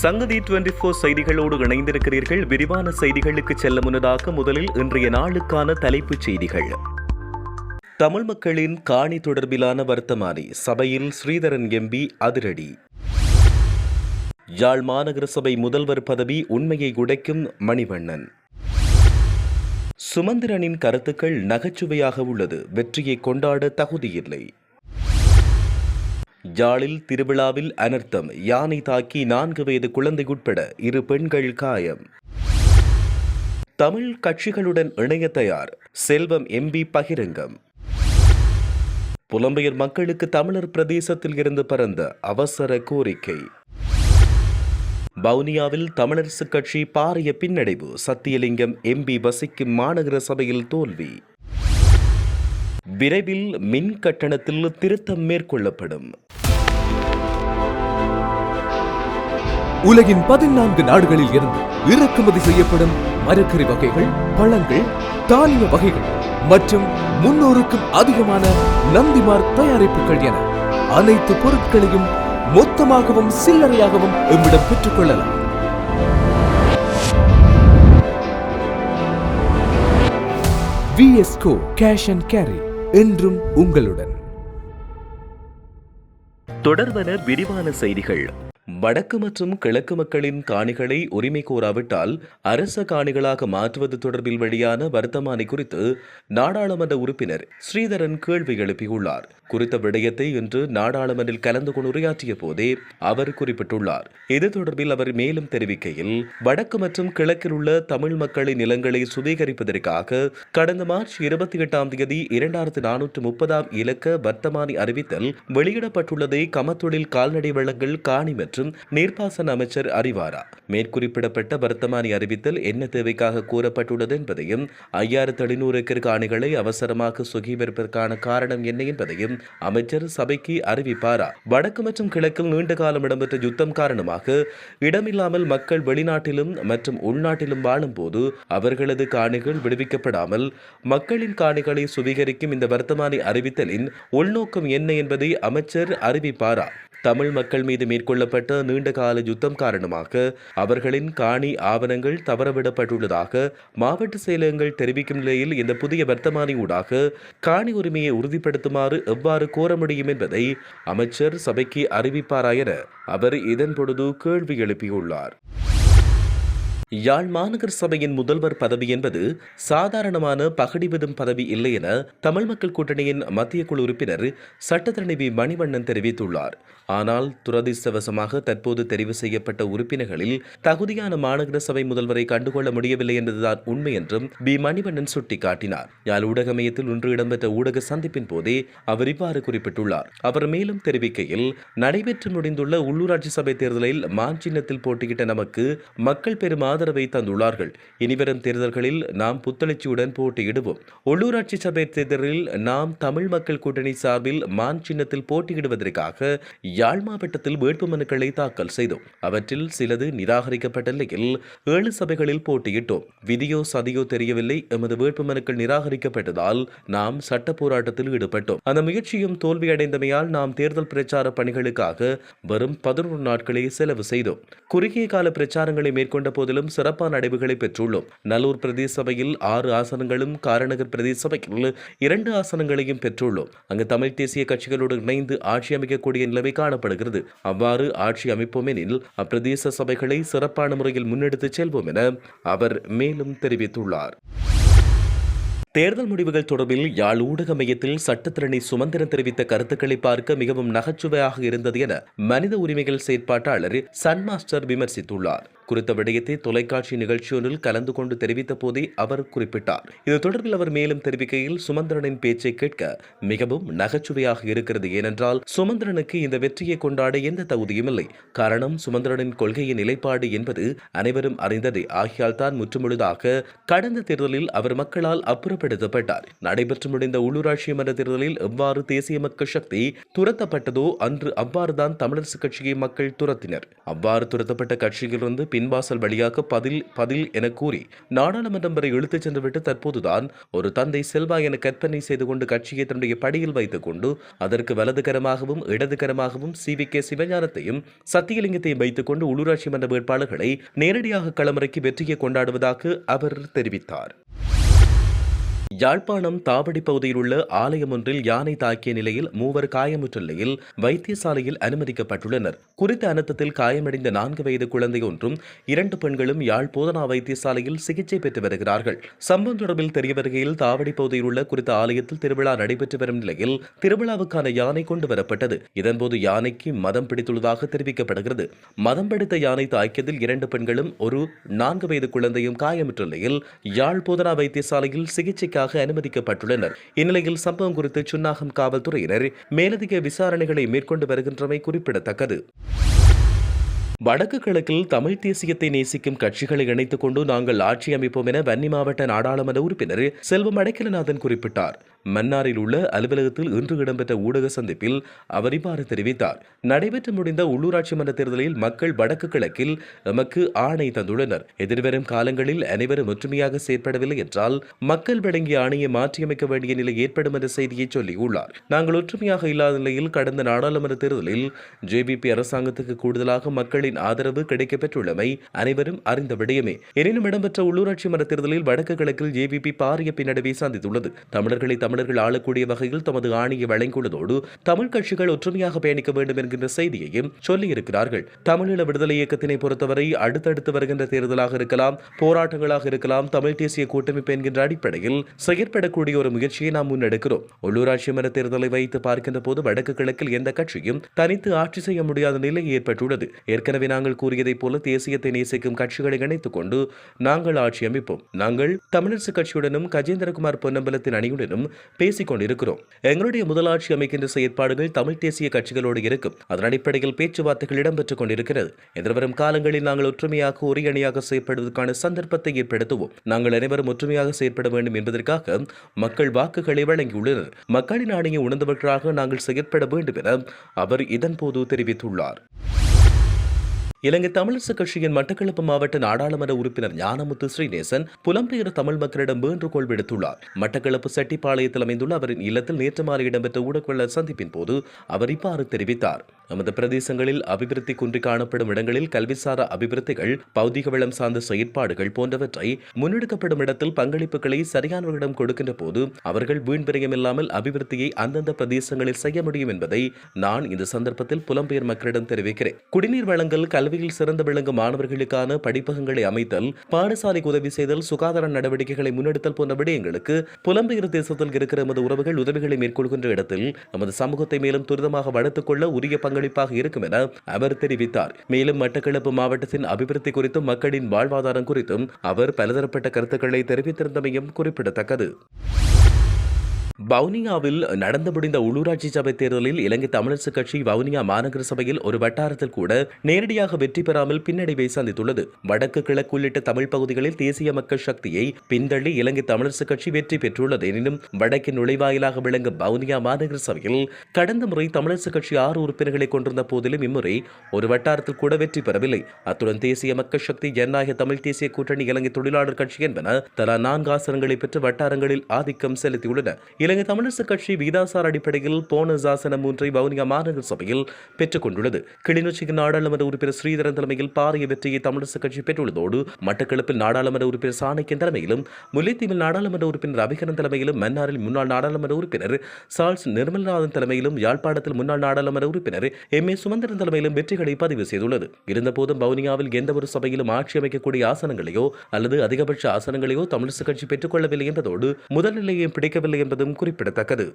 சங்கதி twenty four செய்திகளோடு இணைந்திருக்கிறீர்கள். விரிவான செய்திகளுக்கு செல்ல முன்னதாக முதலில் இன்றைய நாளுக்கான தலைப்புச் செய்திகள். தமிழ் மக்களின் காணி தொடர்பிலான வர்த்தமானி சபையில் ஸ்ரீதரன் எம்பி அதிரடி. யாழ் மாநகர சபை முதல்வர் பதவி உண்மையை உடைக்கும் மணிவண்ணன். சுமந்திரனின் கருத்துக்கள் நகைச்சுவையாக உள்ளது. வெற்றியை கொண்டாட தகுதியில்லை. ஜாழில் திருவிழாவில் அனர்த்தம். யானை தாக்கி நான்கு வயது குழந்தை உட்பட இரு பெண்கள் காயம். தமிழ் கட்சிகளுடன் இணைய தயார். செல்வம் எம்பி பகிரங்கம். புலம்பெயர் மக்களுக்கு தமிழர் பிரதேசத்தில் இருந்து பறந்த அவசர கோரிக்கை. வவுனியாவில் தமிழரசுக் கட்சி பாரிய பின்னடைவு. சத்தியலிங்கம் எம்பி வசிக்கும் மாநகர சபையில் தோல்வி. விரைவில் மின் கட்டணத்தில் திருத்தம் மேற்கொள்ளப்படும். உலகின் பதினான்கு நாடுகளில் இருந்து இறக்குமதி செய்யப்படும் மரக்கறி வகைகள் பழங்கள் தானிய வகைகள் மற்றும் முன்னூறுக்கும் அதிகமான நந்திமார் தயாரிப்புகள் என அனைத்து பொருட்களையும் மொத்தமாகவும் சில்லறையாகவும் எம்மிடம் பெற்றுக் கொள்ளலாம். விஎஸ்கோ கேஷ் அண்ட் கேரி என்றும் உங்களுடன். தொடர்வன விரிவான செய்திகள். வடக்கு மற்றும் கிழக்கு மக்களின் காணிகளை உரிமை கோராவிட்டால் அரச காணிகளாக மாற்றுவது தொடர்பில் வெளியான வர்த்தமானி குறித்து நாடாளுமன்ற உறுப்பினர் ஸ்ரீதரன் கேள்வி எழுப்பியுள்ளார். குறித்த விடயத்தை இன்று நாடாளுமன்றில் கலந்து கொண்டு உரையாற்றிய போதே அவர் குறிப்பிட்டுள்ளார். இது தொடர்பில் அவர் மேலும் தெரிவிக்கையில் வடக்கு மற்றும் கிழக்கில் உள்ள தமிழ் மக்களின் நிலங்களை சுவீகரிப்பதற்காக கடந்த மார்ச் இருபத்தி எட்டாம் தேதி இரண்டாயிரத்து நானூற்று முப்பதாம் இலக்க வர்த்தமானி அறிவித்தல் வெளியிடப்பட்டுள்ளதை கமத்தொழில் கால்நடை வளங்கள் காணி மற்றும் நீர்ப்பாசன அமைச்சர் அறிவாரா. மேற்குறிப்பிடப்பட்ட வர்த்தமானி அறிவித்தல் என்ன தேவைக்காக கூறப்பட்டுள்ளது என்பதையும் ஐயாயிரத்து எழுநூறு ஏக்கர் காணிகளை அவசரமாக சுகீகரிப்பதற்கான காரணம் என்ன என்பதையும் அமைச்சர் சபைக்கு அறிவிப்பாரா. வடக்கு மற்றும் கிழக்கில் நீண்ட காலம் இடம்பெற்ற யுத்தம் காரணமாக இடமில்லாமல் மக்கள் வெளிநாட்டிலும் மற்றும் உள்நாட்டிலும் வாழும்போது அவர்களது காணிகள் விடுவிக்கப்படாமல் மக்களின் காணிகளை சுவீகரிக்கும் இந்த வர்த்தமானி அறிவித்தலின் உள்நோக்கம் என்ன என்பதை அமைச்சர் அறிவிப்பாரா. தமிழ் மக்கள் மீது மேற்கொள்ளப்பட்ட நீண்டகால யுத்தம் காரணமாக அவர்களின் காணி ஆவணங்கள் தவறவிடப்பட்டுள்ளதாக மாவட்ட செயலகங்கள் தெரிவிக்கும் நிலையில் இந்த புதிய வர்த்தமானி ஊடாக காணி உரிமையை உறுதிப்படுத்துமாறு எவ்வாறு கோர முடியும் என்பதை அமைச்சர் சபைக்கு அறிவிப்பாரா என அவர் இதன் பொழுது கேள்வி எழுப்பியுள்ளார். யாழ் மாநகர சபையின் முதல்வர் பதவி என்பது சாதாரணமான பகடிவிடும் பதவி இல்லை என தமிழ் மக்கள் கூட்டணியின் மத்திய குழு உறுப்பினர் சட்டத்தரணி வி மணிவண்ணன் தெரிவித்துள்ளார். ஆனால் துரதிர்ஷ்டவசமாக தற்போது தெரிவு செய்யப்பட்ட உறுப்பினர்களில் தகுதியான மாநகர சபை முதல்வரை கண்டுகொள்ள முடியவில்லை என்பதுதான் உண்மை என்றும் பி. மணிவண்ணன் சுட்டிக்காட்டினார். யாழ் ஊடக மையத்தில் ஒன்று இடம்பெற்ற ஊடக சந்திப்பின் போதே அவர் இவ்வாறு குறிப்பிட்டுள்ளார். அவர் மேலும் தெரிவிக்கையில் நடைபெற்று முடிந்துள்ள உள்ளூராட்சி சபை தேர்தலில் மான் சின்னத்தில் போட்டியிட்ட நமக்கு மக்கள் பெருமாத ஆதரவை தந்துள்ளார்கள். இனிவரும் தேர்தல்களில் நாம் புத்தெழுச்சியுடன் போட்டியிடுவோம். உள்ளூராட்சி சபை தேர்தலில் நாம் தமிழ் மக்கள் கூட்டணி சார்பில் மான் சின்னத்தில் போட்டியிடுவதற்காக யாழ் மாவட்டத்தில் வேட்புமனுக்களை தாக்கல் செய்தோம். அவற்றில் சிலது நிராகரிக்கப்பட்ட நிலையில் ஏழு சபைகளில் போட்டியிட்டோம். விதியோ சதியோ தெரியவில்லை. எமது வேட்புமனுக்கள் நிராகரிக்கப்பட்டதால் நாம் சட்ட போராட்டத்தில் ஈடுபட்டோம். அந்த முயற்சியும் தோல்வியடைந்தமையால் நாம் தேர்தல் பிரச்சார பணிகளுக்காக வரும் பதினொரு நாட்களே செலவு செய்தோம். குறுகிய கால பிரச்சாரங்களை மேற்கொண்ட போதிலும் சிறப்பான அடைவுகளை பெற்றுள்ளோம். நல்லூர் பிரதேச சபையில் ஆறு ஆசனங்களும் காரநகர் பிரதேச சபையில் இரண்டு ஆசனங்களையும் பெற்றுள்ளோம். அங்கு தமிழ் தேசிய கட்சிகளோடு இணைந்து ஆட்சி அமைக்கக்கூடிய நிலைமை காணப்படுகிறது. அவ்வாறு ஆட்சி அமைப்போம் எனில் அப்பிரதேச சபைகளை சிறப்பான முறையில் முன்னெடுத்துச் செல்வோம் என அவர் மேலும் தெரிவித்துள்ளார். தேர்தல் முடிவுகள் தொடர்பில் யாழ் ஊடக மையத்தில் சட்டத்திரணி சுமந்திரன் தெரிவித்த கருத்துக்களை பார்க்க மிகவும் நகைச்சுவையாக இருந்தது என மனித உரிமைகள் செயற்பாட்டாளர் சன் மாஸ்டர் விமர்சித்துள்ளார். குறித்த விடயத்தை தொலைக்காட்சி நிகழ்ச்சியொன்றில் கலந்து கொண்டு தெரிவித்த போதே அவர் குறிப்பிட்டார். இது தொடர்பில் அவர் மேலும் தெரிவிக்கையில் சுமந்திரனின் பேச்சை கேட்க மிகவும் நகைச்சுவையாக இருக்கிறது. ஏனென்றால் சுமந்திரனுக்கு இந்த வெற்றியை கொண்டாட எந்த தகுதியும் இல்லை. காரணம் சுமந்திரனின் கொள்கையின் நிலைப்பாடு என்பது அனைவரும் அறிந்ததே. ஆகியால் தான் முற்றுமுழுதாக கடந்த தேர்தலில் அவர் மக்களால் அப்புறப்படுத்தப்பட்டார். நடைபெற்று முடிந்த உள்ளூராட்சி மன்ற தேர்தலில் எவ்வாறு தேசிய மக்கள் சக்தி துரத்தப்பட்டதோ அன்று அவ்வாறுதான் தமிழரசு கட்சியை மக்கள் துரத்தினர். அவ்வாறு துரத்தப்பட்ட கட்சியிலிருந்து பின் பின்வாசல் வழியாக பதில் பதில் என கூறி நாடாளுமன்றம் வரை இழுத்துச் சென்றுவிட்டு தற்போதுதான் ஒரு தந்தை செல்வா என கற்பனை செய்து கொண்டு கட்சியை தன்னுடைய படியில் வைத்துக் கொண்டு அதற்கு வலதுகரமாகவும் இடதுகரமாகவும் சி வி கே சிவஞானத்தையும் சத்தியலிங்கத்தையும் வைத்துக் கொண்டு உள்ளூராட்சி மன்ற வேட்பாளர்களை நேரடியாக களமிறக்கி வெற்றியை கொண்டாடுவதாக அவர் தெரிவித்தார். யாழ்ப்பாணம் தாவடி பகுதியில் உள்ள ஆலயம் ஒன்றில் யானை தாக்கிய நிலையில் மூவர் காயமுற்ற நிலையில் வைத்தியசாலையில் அனுமதிக்கப்பட்டுள்ளனர். குறித்த அனர்த்தத்தில் காயமடைந்த நான்கு வயது குழந்தை ஒன்றும் இரண்டு பெண்களும் யாழ் போதனா வைத்தியசாலையில் சிகிச்சை பெற்று வருகிறார்கள். சம்பவம் தொடர்பில் தெரிய வருகையில் தாவடி பகுதியில் உள்ள குறித்த ஆலயத்தில் திருவிழா நடைபெற்று வரும் நிலையில் திருவிழாவுக்கான யானை கொண்டு வரப்பட்டது. இதன்போது யானைக்கு மதம் பிடித்துள்ளதாக தெரிவிக்கப்படுகிறது. மதம் பிடித்த யானை தாக்கியதில் இரண்டு பெண்களும் ஒரு நான்கு வயது குழந்தையும் காயமுற்ற நிலையில் யாழ் போதனா வைத்தியசாலையில் சிகிச்சைக்காக அனுமதிக்கப்பட்டுள்ளனர். இந்நிலையில் சம்பவம் குறித்து சுன்னாகம் காவல்துறையினர் மேலதிக விசாரணைகளை மேற்கொண்டு வருகின்றமை குறிப்பிடத்தக்கது. வடக்கு கிழக்கில் தமிழ் தேசியத்தை நேசிக்கும் கட்சிகளை இணைத்துக் கொண்டு நாங்கள் ஆட்சி அமைப்போம் என வன்னி மாவட்ட நாடாளுமன்ற உறுப்பினர் செல்வம் அடைக்கலநாதன் குறிப்பிட்டார். மன்னாரில் உள்ள அலுவலகத்தில் இன்று இடம்பெற்ற ஊடக சந்திப்பில் அவர் இவ்வாறு தெரிவித்தார். நடைபெற்று முடிந்த உள்ளூராட்சி மன்ற தேர்தலில் மக்கள் வடக்கு கிழக்கில் எமக்கு ஆணை தந்துள்ளனர். எதிர்வரும் காலங்களில் அனைவரும் ஒற்றுமையாக செயற்படவில்லை என்றால் மக்கள் வழங்கிய ஆணையை மாற்றியமைக்க வேண்டிய நிலை ஏற்படும் என்ற செய்தியை சொல்லியுள்ளார். நாங்கள் ஒற்றுமையாக இல்லாத நிலையில் கடந்த நாடாளுமன்ற தேர்தலில் ஜேபிபி அரசாங்கத்துக்கு கூடுதலாக மக்களின் ஆதரவு கிடைக்கப்பெற்றுள்ளமை அனைவரும் அறிந்த விடயமே. எனினும் இடம்பெற்ற உள்ளூராட்சி மன்ற தேர்தலில் வடக்கு கிழக்கில் ஜேபிபி பாரிய பின்னடைவை சந்தித்துள்ளது. தமிழர்களை தமிழர்கள் ஆளக்கூடிய வகையில் தமது ஆணையை வழங்கியுள்ளதோடு தமிழ் கட்சிகள் ஒற்றுமையாக பயணிக்க வேண்டும் என்கின்ற செய்தியையும் சொல்லியிருக்கிறார்கள். தமிழீழ விடுதலை இயக்கத்தினை பொறுத்தவரை அடுத்தடுத்து வருகின்ற தேர்தலாக இருக்கலாம் போராட்டங்களாக இருக்கலாம் தமிழ் தேசிய கூட்டமைப்பு என்கின்ற அடிப்படையில் செயற்படக்கூடிய ஒரு முயற்சியை நாம் முன்னெடுக்கிறோம். உள்ளூராட்சி மன்ற தேர்தலை வைத்து பார்க்கின்ற போது வடக்கு கிழக்கில் எந்த கட்சியும் தனித்து ஆட்சி செய்ய முடியாத நிலை ஏற்பட்டுள்ளது. ஏற்கனவே நாங்கள் கூறியதைப் போல தேசியத்தை நேசிக்கும் கட்சிகளை இணைத்துக் கொண்டு நாங்கள் ஆட்சி அமைப்போம். நாங்கள் தமிழரசு கட்சியுடனும் கஜேந்திரகுமார் பொன்னம்பலத்தின் அணியுடனும் பேசிக் கொண்டிருக்கிறோம். எங்களுடைய முதலாட்சி அமைக்கின்ற செயற்பாடுகள் தமிழ் தேசிய கட்சிகளோடு இருக்கும். அதன் அடிப்படையில் பேச்சுவார்த்தைகள் இடம்பெற்றுக் கொண்டிருக்கிறது. எதிர்வரும் காலங்களில் நாங்கள் ஒற்றுமையாக ஒரே அணியாக செயற்படுவதற்கான சந்தர்ப்பத்தை ஏற்படுத்துவோம். நாங்கள் அனைவரும் ஒற்றுமையாக செயற்பட வேண்டும் என்பதற்காக மக்கள் வாக்குகளை வழங்கியுள்ளனர். மக்களின் ஆணையை உணர்ந்தவர்களாக நாங்கள் செயற்பட வேண்டும் என அவர் இதன்போது தெரிவித்துள்ளார். இலங்கை தமிழரசு கட்சியின் மட்டக்களப்பு மாவட்ட நாடாளுமன்ற உறுப்பினர் ஞானமுத்து ஸ்ரீநேசன் புலம்பெயர் தமிழ் மக்களிடம் வேண்டுகோள் விடுத்துள்ளார். மட்டக்களப்பு செட்டிப்பாளையத்தில் அமைந்துள்ள அவரின் இல்லத்தில் நேற்று மாலை இடம்பெற்ற ஊடகவியலாளர் சந்திப்பின் போது அவர் இவ்வாறு தெரிவித்தார். நமது பிரதேசங்களில் அபிவிருத்தி குன்றி காணப்படும் இடங்களில் கல்விசார அபிவிருத்திகள் பௌதிக வளம் சார்ந்த செயற்பாடுகள் போன்றவற்றை முன்னெடுக்கப்படும் இடத்தில் பங்களிப்புகளை சரியானவர்களிடம் கொடுக்கின்ற போது அவர்கள் வீண் விரயமில்லாமல் அபிவிருத்தியை அந்தந்த பிரதேசங்களில் செய்ய முடியும் என்பதை நான் இந்த சந்தர்ப்பத்தில் புலம்பெயர் மக்களிடம் தெரிவிக்கிறேன். குடிநீர் வழங்கல் கல்வியில் சிறந்து விளங்கும் மாணவர்களுக்கான படிப்பகங்களை அமைத்தல் பாடசாலைக்கு உதவி செய்தல் சுகாதார நடவடிக்கைகளை முன்னெடுத்தல் போன்ற விடயங்களுக்கு புலம்பெயர் தேசத்தில் இருக்கிற நமது உறவுகள் உதவிகளை மேற்கொள்கின்ற இடத்தில் நமது சமூகத்தை மேலும் துரிதமாக வளர்த்துக் கொள்ள உரிய பங்களிப்பாக இருக்கும் என அவர் தெரிவித்தார். மேலும் மட்டக்களப்பு மாவட்டத்தின் அபிவிருத்தி குறித்தும் மக்களின் வாழ்வாதாரம் குறித்தும் அவர் பலதரப்பட்ட கருத்துக்களை தெரிவித்திருந்தமையும் குறிப்பிடத்தக்கது. வவுனியாவில் நடந்து முடிந்த உள்ளூராட்சி சபை தேர்தலில் இலங்கை தமிழரசு கட்சி வவுனியா மாநகர சபையில் ஒரு வட்டாரத்தில் கூட நேரடியாக வெற்றி பெறாமல் பின்னடைவை சந்தித்துள்ளது. வடக்கு கிழக்கு உள்ளிட்ட தமிழ் பகுதிகளில் தேசிய மக்கள் சக்தியை பின்தள்ளி இலங்கை தமிழரசு கட்சி வெற்றி பெற்றுள்ளது. எனினும் வடக்கின் நுழைவாயிலாக விளங்கும் வவுனியா மாநகர சபையில் கடந்த முறை தமிழரசு கட்சி ஆறு உறுப்பினர்களை கொண்டிருந்த போதிலும் இம்முறை ஒரு வட்டாரத்தில் கூட வெற்றி பெறவில்லை. அத்துடன் தேசிய மக்கள் சக்தி ஜனநாயக தமிழ் தேசிய கூட்டணி இலங்கை தொழிலாளர் கட்சி என்பன தலா நான்கு ஆசனங்களை பெற்று வட்டாரங்களில் ஆதிக்கம் செலுத்தியுள்ளன. இலங்கை தமிழரசு கட்சி வீதாசார் அடிப்படையில் போனஸ் ஆசனம் ஒன்றை வவுனியா மாநகர சபையில் பெற்றுக் கொண்டுள்ளது. கிளிநொச்சிக்கு நாடாளுமன்ற உறுப்பினர் ஸ்ரீதரன் தலைமையில் பாரிய வெற்றியை தமிழரசுக் கட்சி பெற்றுள்ளதோடு மட்டக்களப்பில் நாடாளுமன்ற உறுப்பினர் சாணக்கியன் தலைமையிலும் முல்லைத்தீவில் நாடாளுமன்ற உறுப்பினர் அபிகரன் தலைமையிலும் மன்னாரில் முன்னாள் நாடாளுமன்ற உறுப்பினர் சார்ல்ஸ் நிர்மல்நாதன் தலைமையிலும் யாழ்ப்பாணத்தில் முன்னாள் நாடாளுமன்ற உறுப்பினர் எம். ஏ. சுமந்திரன் தலைமையிலும் வெற்றிகளை பதிவு செய்துள்ளது. இருந்தபோதும் வவுனியாவில் எந்த ஒரு சபையிலும் ஆட்சி அமைக்கக்கூடிய ஆசனங்களையோ அல்லது அதிகபட்ச ஆசனங்களையோ தமிழரசுக் கட்சி பெற்றுக்கொள்ளவில்லை என்பதோடு முதல் நிலையை பிடிக்கவில்லை என்பதும் குறிப்பிடத்தக்கது.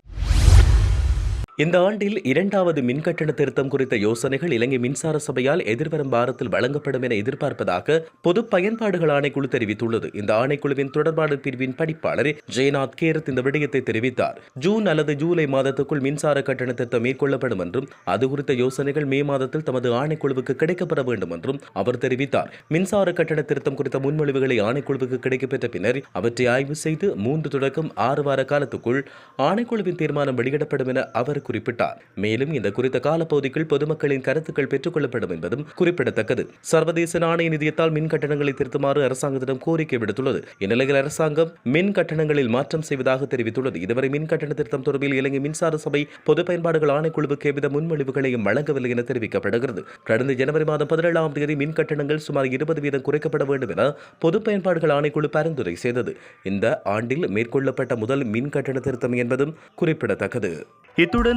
இந்த ஆண்டில் இரண்டாவது மின்கட்டண திருத்தம் குறித்த யோசனைகள் இலங்கை மின்சார சபையால் எதிர்வரும் வாரத்தில் வழங்கப்படும் என எதிர்பார்ப்பதாக பொது பயன்பாடுகள் ஆணைக்குழு தெரிவித்துள்ளது. இந்த ஆணைக்குழுவின் தொடர்பாடு பிரிவின் படிப்பாளர் ஜெயநாத் கேரத் இந்த விடயத்தை தெரிவித்தார். ஜூன் அல்லது ஜூலை மாதத்துக்குள் மின்சார கட்டண திருத்தம் மேற்கொள்ளப்படும் என்றும் அது குறித்த யோசனைகள் மே மாதத்தில் தமது ஆணைக்குழுவுக்கு கிடைக்கப்பெற வேண்டும் என்றும் அவர் தெரிவித்தார். மின்சார கட்டண திருத்தம் குறித்த முன்மொழிவுகளை ஆணைக்குழுவுக்கு கிடைக்கப்பெற்ற பின்னர் அவற்றை ஆய்வு செய்து மூன்று தொடக்கம் ஆறு வார காலத்துக்குள் ஆணைக்குழுவின் தீர்மானம் வெளியிடப்படும் என அவர் குறிப்பிட்டார். மேலும் இந்த குறித்த காலப்பகுதிக்குள் பொதுமக்களின் கருத்துக்கள் பெற்றுக் கொள்ளப்படும் என்பதும் குறிப்பிடத்தக்கது. சர்வதேச நாணய நிதியத்தால் மின் கட்டணங்களை திருத்துமாறு அரசாங்கத்திடம் கோரிக்கை விடுத்துள்ளது. இந்நிலையில் அரசாங்கம் மின் கட்டணங்களில் மாற்றம் செய்வதாக தெரிவித்துள்ளது. இதுவரை மின் கட்டண திருத்தம் தொடர்பில் இலங்கை மின்சார சபை பொது பயன்பாடுகள் ஆணைக்குழுவுக்கு எவ்வித முன்மொழிவுகளையும் வழங்கவில்லை என தெரிவிக்கப்படுகிறது. கடந்த ஜனவரி மாதம் பதினேழாம் தேதி மின் கட்டணங்கள் சுமார் இருபது வீதம் குறைக்கப்பட வேண்டும் என பொது பயன்பாடுகள் ஆணைக்குழு பரிந்துரை செய்தது. இந்த ஆண்டில் மேற்கொள்ளப்பட்ட முதல் மின் கட்டண திருத்தம் என்பதும் குறிப்பிடத்தக்கது. இத்துடன்